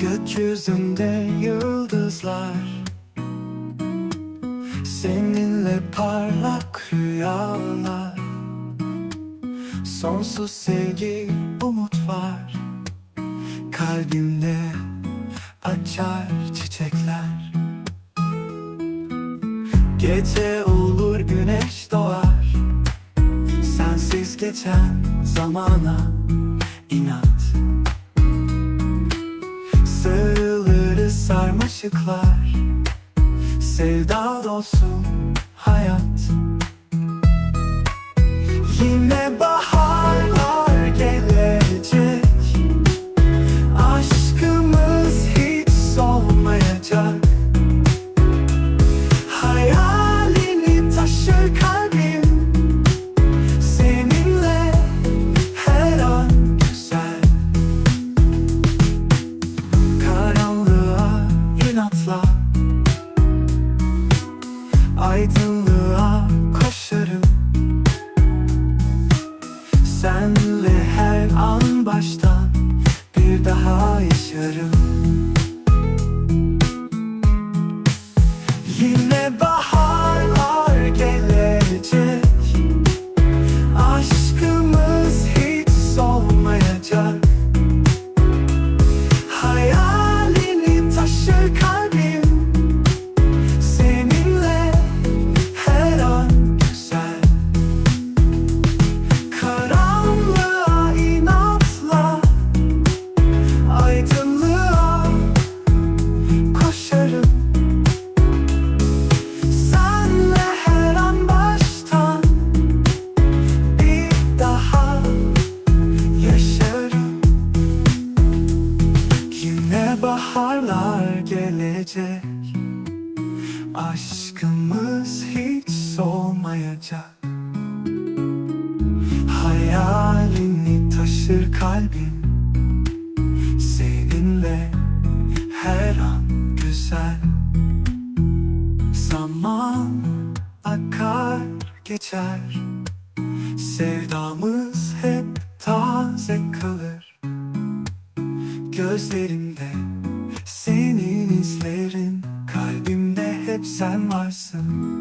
Gökyüzünde yıldızlar. Seninle parlak rüyalar. Sonsuz sevgi, umut var. Kalbimde açar çiçekler. Gece olur güneş doğar. Sensiz geçen zamana inat sarmaşıklar Sevda dolsun hayat Aydınlığa koşarım. Senle her an baştan bir daha yaşarım. Yine baharlar gelecek. Aşkımız hiç solmayacak. Hayalini taşır kalbim Seninle her an güzel. Zaman akar geçer. Sevdamız hep taze kalır. Gözlerimde sen varsın